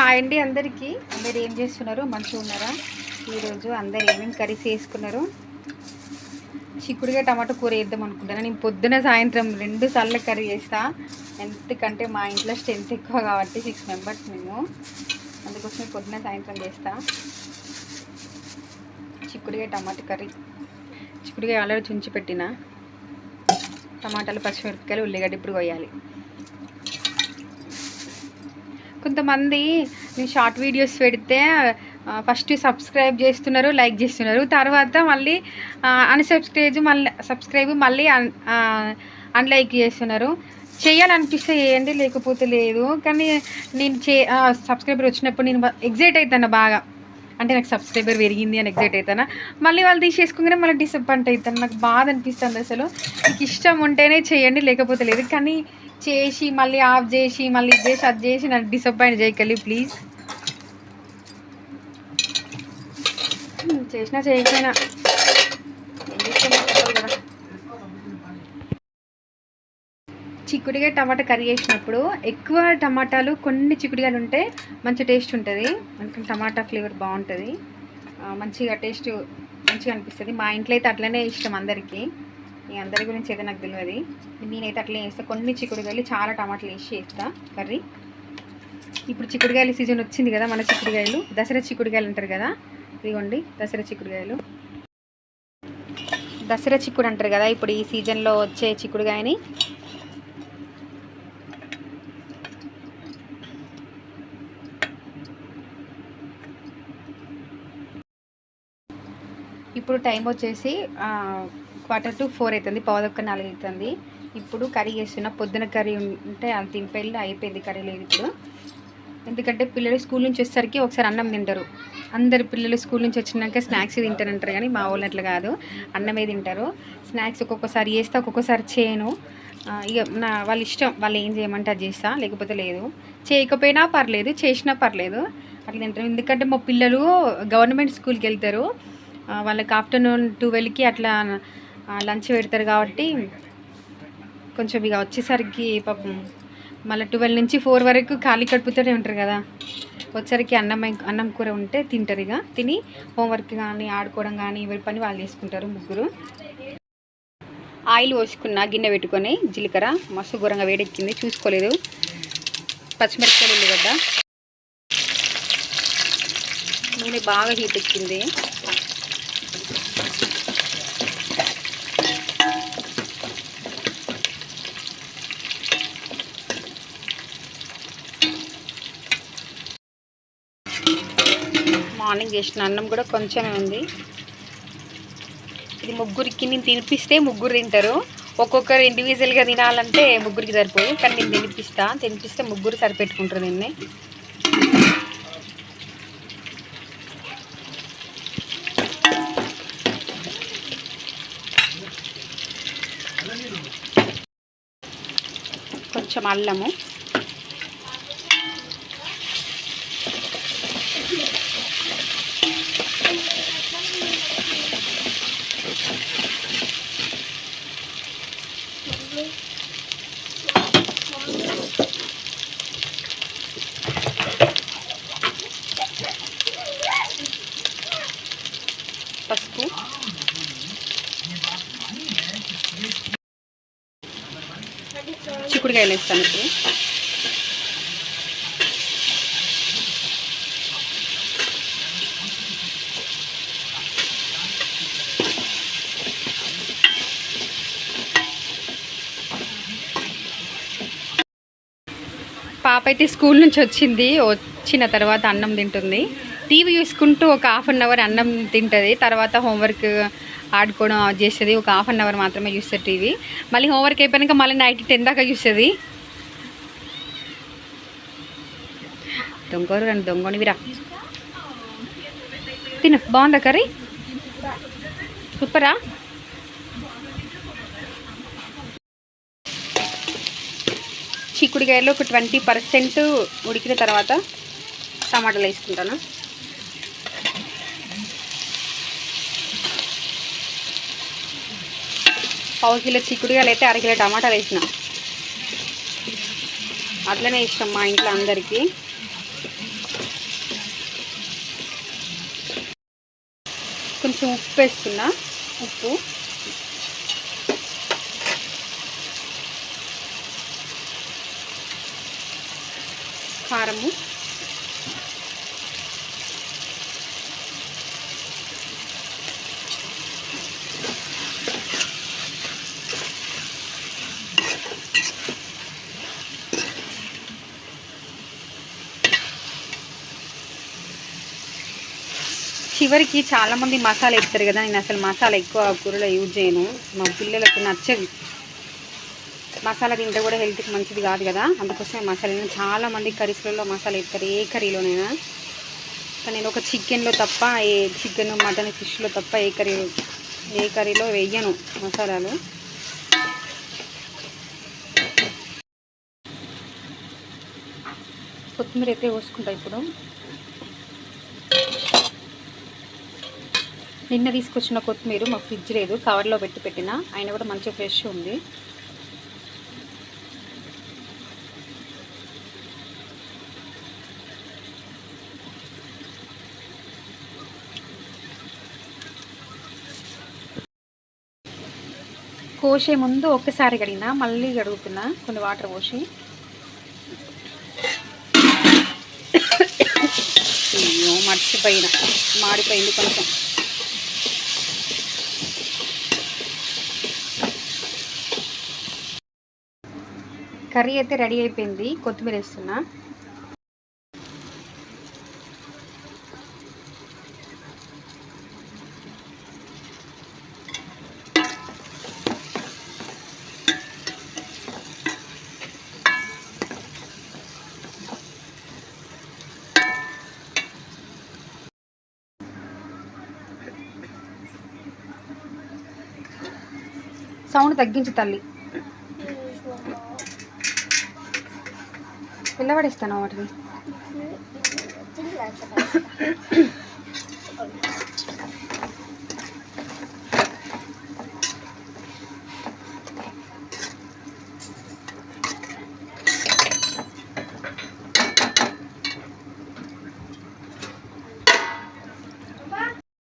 Hi అండి అందరికీ. అందరు ఏం చేస్తున్నారు? మంచిగా ఉన్నారా? ఈరోజు అందరు ఏమేమి కర్రీస్ వేసుకున్నారు చిక్కుడుగా టమాటో కూర వేద్దాం అనుకుంటాను నేను పొద్దున సాయంత్రం రెండు సార్లు కర్రీ చేస్తా. ఎందుకంటే మా ఇంట్లో స్ట్రెంత్ ఎక్కువ కాబట్టి సిక్స్ మెంబర్స్ మేము. అందుకోసమే పొద్దున సాయంత్రం చేస్తా. చిక్కుడుగా టమాటో కర్రీ. చిక్కుడుగా ఆల్రెడీ చుంచి పెట్టిన. టమాటాలు పచ్చిమిరపకాయలు ఉల్లిగడ్డ ఇప్పుడు కొయ్యాలి. కొంతమంది నేను షార్ట్ వీడియోస్ పెడితే ఫస్ట్ సబ్స్క్రైబ్ చేస్తున్నారు లైక్ చేస్తున్నారు. తర్వాత మళ్ళీ అన్సబ్స్క్రైబ్ మళ్ళీ సబ్స్క్రైబ్ మళ్ళీ అన్లైక్ చేస్తున్నారు. చేయాలనిపిస్తే చేయండి లేకపోతే లేదు. కానీ నేను చే సబ్స్క్రైబర్ వచ్చినప్పుడు నేను ఎగ్జైట్ అవుతాను బాగా. అంటే నాకు సబ్స్క్రైబర్ పెరిగింది అని ఎగ్జైట్ అవుతాను మళ్ళీ వాళ్ళు తీసేసుకోగానే మళ్ళీ డిసప్పాయింట్ అవుతాను నాకు బాధ అనిపిస్తుంది అసలు. మీకు ఇష్టం ఉంటేనే చేయండి లేకపోతే లేదు. కానీ చేసి మళ్ళీ ఆఫ్ చేసి మళ్ళీ ఇది చేసి అది చేసి నాకు డిసప్పాయింట్ చేయగలి ప్లీజ్ చేసినా చేయకపోయినా ఏం చేస్తాం తప్పదు కదా చిక్కుడుగా టమాటా కర్రీ చేసినప్పుడు ఎక్కువ టమాటాలు కొన్ని చిక్కుడుగాయలు ఉంటే మంచి టేస్ట్ ఉంటుంది. అందుకని టమాటా ఫ్లేవర్ బాగుంటుంది. మంచిగా టేస్ట్ మంచిగా అనిపిస్తుంది. మా ఇంట్లో అయితే అట్లనే ఇష్టం అందరికీ. ఈ అందరి గురించి అయితే నాకు తెలియదు. నేనైతే అట్లనే చేస్తాను కొన్ని చిక్కుడుగాయలు చాలా టమాటాలు వేసి చేస్తా కర్రీ. ఇప్పుడు చిక్కుడుగాయల సీజన్ వచ్చింది కదా మన చిక్కుడుగాయలు. దసరా చిక్కుడుగాయలు అంటారు కదా. ఇదిగోండి దసరా చిక్కుడుగాయలు. దసరా చిక్కుడు అంటారు కదా ఇప్పుడు ఈ సీజన్లో వచ్చే చిక్కుడుగాయని. ఇప్పుడు టైం వచ్చేసి క్వార్టర్ టు ఫోర్ అవుతుంది పావుదొక్క నాలుగు అవుతుంది ఇప్పుడు కర్రీ చేస్తున్న పొద్దున కర్రీ ఉంటే అది ఇంపెళ్ళి అయిపోయింది కర్రీ లేదు ఇప్పుడు. ఎందుకంటే పిల్లలు స్కూల్ నుంచి వచ్చేసరికి ఒకసారి అన్నం తింటారు. అందరు పిల్లలు స్కూల్ నుంచి వచ్చినాక స్నాక్స్ తింటారంటారు కానీ మా వాళ్ళు అట్లా కాదు. అన్నమే తింటారు. స్నాక్స్ ఒక్కొక్కసారి చేస్తా ఒక్కొక్కసారి చేయను. ఇక నా వాళ్ళ ఇష్టం వాళ్ళు ఏం చేయమంటే అది చేస్తా లేకపోతే లేదు. చేయకపోయినా పర్లేదు చేసినా పర్లేదు. అట్లా తింటారు. ఎందుకంటే మా పిల్లలు గవర్నమెంట్ స్కూల్కి వెళ్తారు. వాళ్ళకి ఆఫ్టర్నూన్ ట్వెల్వ్కి అట్లా లంచ్ పెడతారు కాబట్టి కొంచెం ఇక వచ్చేసరికి పాపం మళ్ళీ ట్వెల్వ్ నుంచి ఫోర్ వరకు ఖాళీ కడుపుతూనే ఉంటారు కదా. వచ్చేసరికి అన్నం అన్నం కూర ఉంటే తింటారు ఇక. తిని హోంవర్క్ కానీ ఆడుకోవడం కానీ ఎవరి పని వాళ్ళు చేసుకుంటారు ముగ్గురు. ఆయిల్ పోసుకున్న గిన్నె పెట్టుకొని జీలకర్ర మస్తు ఘోరంగా వేడెక్కింది. చూసుకోలేదు. పచ్చిమిరపకాయలు ఉల్లిగడ్డ. నూనె బాగా హీట్ ఎక్కింది. మార్నింగ్ చేసిన అన్నం కూడా కొంచెమే ఉంది. ఇది ముగ్గురికి నేను తినిపిస్తే ముగ్గురు తింటారు. ఒక్కొక్కరు ఇండివిజువల్గా తినాలంటే ముగ్గురికి సరిపోదు. కానీ నేను తినిపిస్తా. తినిపిస్తే ముగ్గురు సరిపెట్టుకుంటారు దీన్ని కొంచెం అల్లము. పసుపు చిక్కుడుకాయలు వేస్తాను ఇప్పుడు. పాప అయితే స్కూల్ నుంచి వచ్చింది వచ్చిన తర్వాత అన్నం తింటుంది. టీవీ చూసుకుంటూ ఒక హాఫ్ అన్ అవర్ అన్నం తింటుంది. తర్వాత హోంవర్క్ ఆడుకోవడం చేస్తుంది. ఒక హాఫ్ అన్ అవర్ మాత్రమే చూస్తుంది టీవీ. మళ్ళీ హోంవర్క్ అయిపోయాక మళ్ళీ నైట్ టెన్ దాకా చూస్తుంది. దొంగరు రెండు దొంగనివిరా తిను బాగుందా కర్రీ? సూపరా? చిక్కుడుకాయలు ఒక ట్వంటీ పర్సెంట్ ఉడికిన తర్వాత టమాటాలు వేసుకుంటాను. పావు కిలో చిక్కుడుగాలు అయితే అరకిలో టమాటాలు వేసిన. అట్లనే ఇష్టం మా ఇంట్లో అందరికీ. కొంచెం ఉప్పు వేసుకున్నా ఉప్పు. కారము. చివరికి చాలామంది మసాలా వేస్తారు కదా నేను అసలు మసాలా ఎక్కువ కూరలో యూజ్ చేయను. మా పిల్లలకు నచ్చదు. మసాలా తింటే కూడా హెల్త్కి మంచిది కాదు కదా అందుకోసమే మసాలా నేను కర్రీస్లలో మసాలా వేస్తారు ఏ కర్రీలోనైనా కానీ నేను ఒక చికెన్లో తప్ప ఏ చికెన్ మటన్ ఫిష్లో తప్ప ఏ కర్రీ ఏ కర్రీలో వేయను మసాలాలు. కొత్తిమీర అయితే పోసుకుంటా ఇప్పుడు. నిన్న తీసుకొచ్చిన కొత్తిమీర మాకు ఫ్రిడ్జ్ లేదు కవర్లో పెట్టి పెట్టిన. అయినా కూడా మంచిగా ఫ్రెష్ ఉంది. కోసే ముందు ఒక్కసారి కడిగినా మళ్ళీ కడుగుతున్నా కొన్ని వాటర్ పోసి. అయ్యో మర్చిపోయిన మాడిపోయింది కొంచెం. కర్రీ అయితే రెడీ అయిపోయింది. కొత్తిమీర వేస్తున్నా. సౌండ్ తగ్గించు తల్లి. కింద పడేస్తాను వాటిని